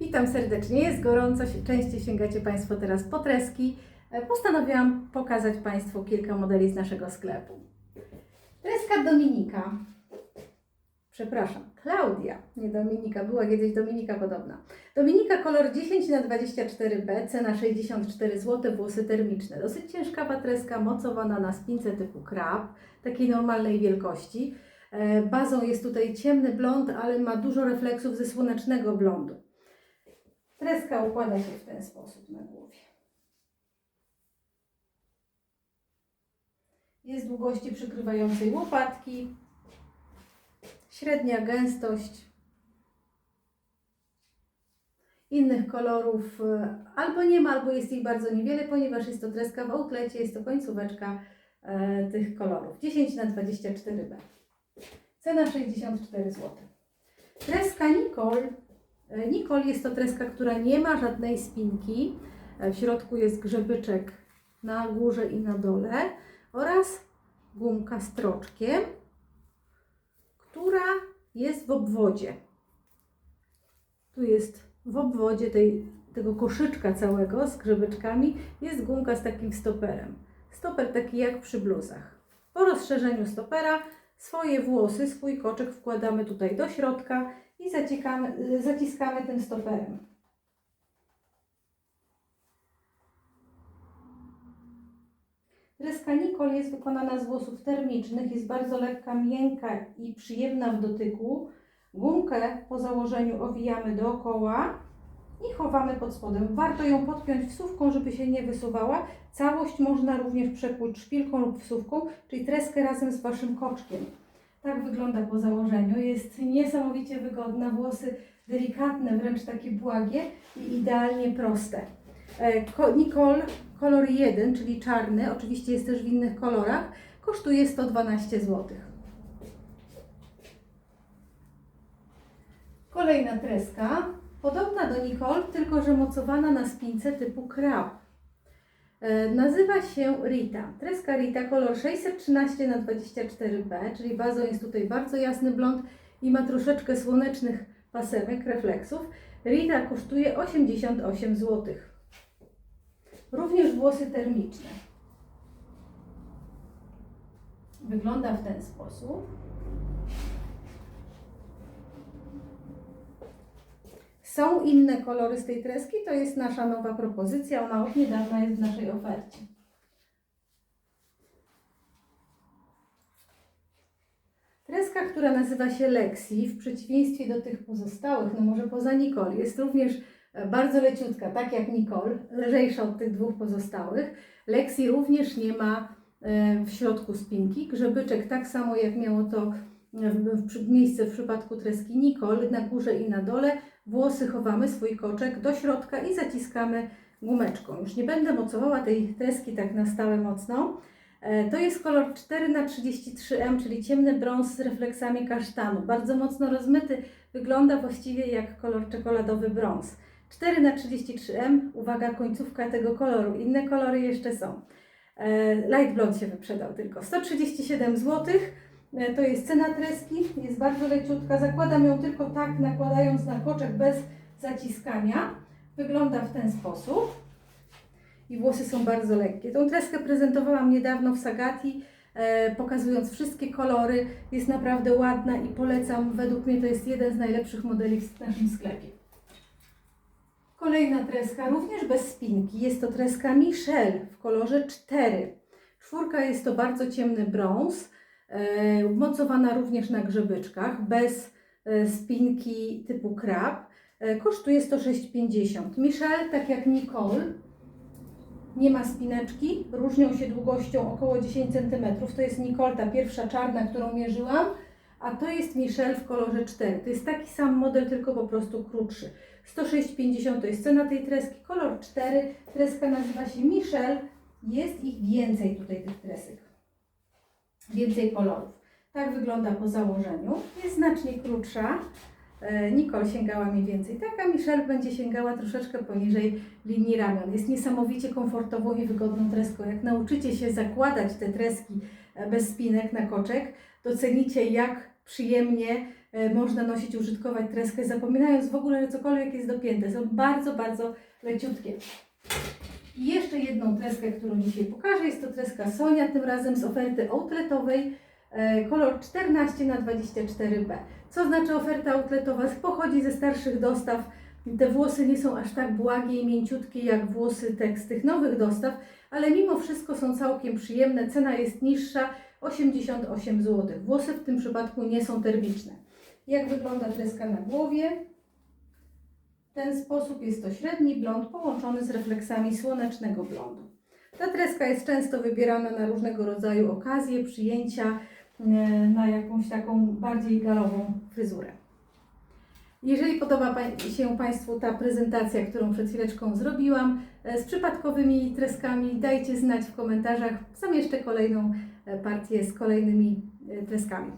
Witam serdecznie, jest gorąco, częściej sięgacie Państwo teraz po treski. E, Postanowiłam pokazać Państwu kilka modeli z naszego sklepu. Treska Dominika, przepraszam, Klaudia, nie Dominika, była kiedyś Dominika podobna. Dominika kolor 10 na 24B, cena 64 zł, włosy termiczne. Dosyć ciężka treska, mocowana na spince typu krab, takiej normalnej wielkości. E, Bazą jest tutaj ciemny blond, ale ma dużo refleksów ze słonecznego blondu. Treska układa się w ten sposób na głowie. Jest długości przykrywającej łopatki, średnia gęstość. Innych kolorów e, albo nie ma, albo jest ich bardzo niewiele, ponieważ jest to treska w outlecie, jest to końcóweczka e, tych kolorów. 10 na 24B. Cena 64 zł. Treska Nicole. E, Nicole jest to treska, która nie ma żadnej spinki. E, W środku jest grzebyczek na górze i na dole oraz gumka z troczkiem, która jest w obwodzie. Tu jest w obwodzie tej, tego koszyczka całego z grzebyczkami jest gumka z takim stoperem. Stoper taki jak przy bluzach. Po rozszerzeniu stopera swoje włosy, swój koczek wkładamy tutaj do środka i zaciskamy, zaciskamy tym stoperem. Treska Nicole jest wykonana z włosów termicznych, jest bardzo lekka, miękka i przyjemna w dotyku. Gumkę po założeniu owijamy dookoła i chowamy pod spodem. Warto ją podpiąć wsówką, żeby się nie wysuwała. Całość można również przekłuć szpilką lub wsówką, czyli treskę razem z Waszym koczkiem. Tak wygląda po założeniu. Jest niesamowicie wygodna, włosy delikatne, wręcz takie błagie i idealnie proste. E, Nicole kolor 1, czyli czarny, oczywiście jest też w innych kolorach, kosztuje 112 zł. Kolejna treska, podobna do Nicole, tylko że mocowana na spince typu krab. E, Nazywa się Rita. Treska Rita, kolor 613 na 24B, czyli bazą jest tutaj bardzo jasny blond i ma troszeczkę słonecznych pasemek, refleksów. Rita kosztuje 88 zł. Również włosy termiczne. Wygląda w ten sposób. Są inne kolory z tej treski, to jest nasza nowa propozycja, ona od niedawna jest w naszej ofercie. Treska, która nazywa się Lexi, w przeciwieństwie do tych pozostałych, no może poza Nicole, jest również e, bardzo leciutka, tak jak Nicole, lżejsza od tych dwóch pozostałych. Lexi również nie ma e, w środku spinki. Grzebyczek tak samo jak miało to przy- miejsce w przypadku treski Nicole, na górze i na dole. Włosy chowamy, swój koczek do środka i zaciskamy gumeczką. Już nie będę mocowała tej treski tak na stałe mocno. E, To jest kolor 4 na 33M, czyli ciemny brąz z refleksami kasztanu. Bardzo mocno rozmyty, wygląda właściwie jak kolor czekoladowy brąz. 4 na 33M, uwaga, końcówka tego koloru. Inne kolory jeszcze są. E, Light Blond się wyprzedał tylko. 137 zł. E, To jest cena treski, jest bardzo leciutka. Zakładam ją tylko tak, nakładając na koczek bez zaciskania. Wygląda w ten sposób i włosy są bardzo lekkie. Tą treskę prezentowałam niedawno w Sagati, e, pokazując wszystkie kolory. Jest naprawdę ładna i polecam. Według mnie to jest jeden z najlepszych modeli w naszym sklepie. Kolejna treska, również bez spinki. Jest to treska Michelle w kolorze 4. Czwórka jest to bardzo ciemny brąz, mocowana również na grzebyczkach, bez e, spinki typu krab. E, kosztuje 106,50. Michelle, tak jak Nicole, nie ma spineczki, różnią się długością około 10 cm. To jest Nicole, ta pierwsza czarna, którą mierzyłam, a to jest Michelle w kolorze 4. To jest taki sam model, tylko po prostu krótszy. 106,50 to jest cena tej treski, kolor 4. Treska nazywa się Michelle. Jest ich więcej tutaj tych tresek. Więcej kolorów. Tak wygląda po założeniu. Jest znacznie krótsza. E, Nicole sięgała mi więcej. Taka Michelle będzie sięgała troszeczkę poniżej linii ramion. Jest niesamowicie komfortową i wygodną treską. Jak nauczycie się zakładać te treski e, bez spinek na koczek, docenicie jak przyjemnie e, można nosić, użytkować treskę, zapominając w ogóle, że cokolwiek jest dopięte. Są bardzo, bardzo leciutkie. I jeszcze jedną treskę, którą dzisiaj pokażę, jest to treska Sonia, tym razem z oferty outletowej, e, kolor 14 na 24B. Co znaczy oferta outletowa? Pochodzi ze starszych dostaw. Te włosy nie są aż tak błagie i mięciutkie jak włosy te, z tych nowych dostaw, ale mimo wszystko są całkiem przyjemne. Cena jest niższa 88 zł. Włosy w tym przypadku nie są termiczne. Jak wygląda treska na głowie? Ten sposób jest to średni blond połączony z refleksami słonecznego blondu. Ta treska jest często wybierana na różnego rodzaju okazje, przyjęcia, e, na jakąś taką bardziej galową fryzurę. Jeżeli podoba się Państwu ta prezentacja, którą przed chwileczką zrobiłam, e, z przypadkowymi treskami, dajcie znać w komentarzach. Zamieszczę kolejną e, partię z kolejnymi treskami.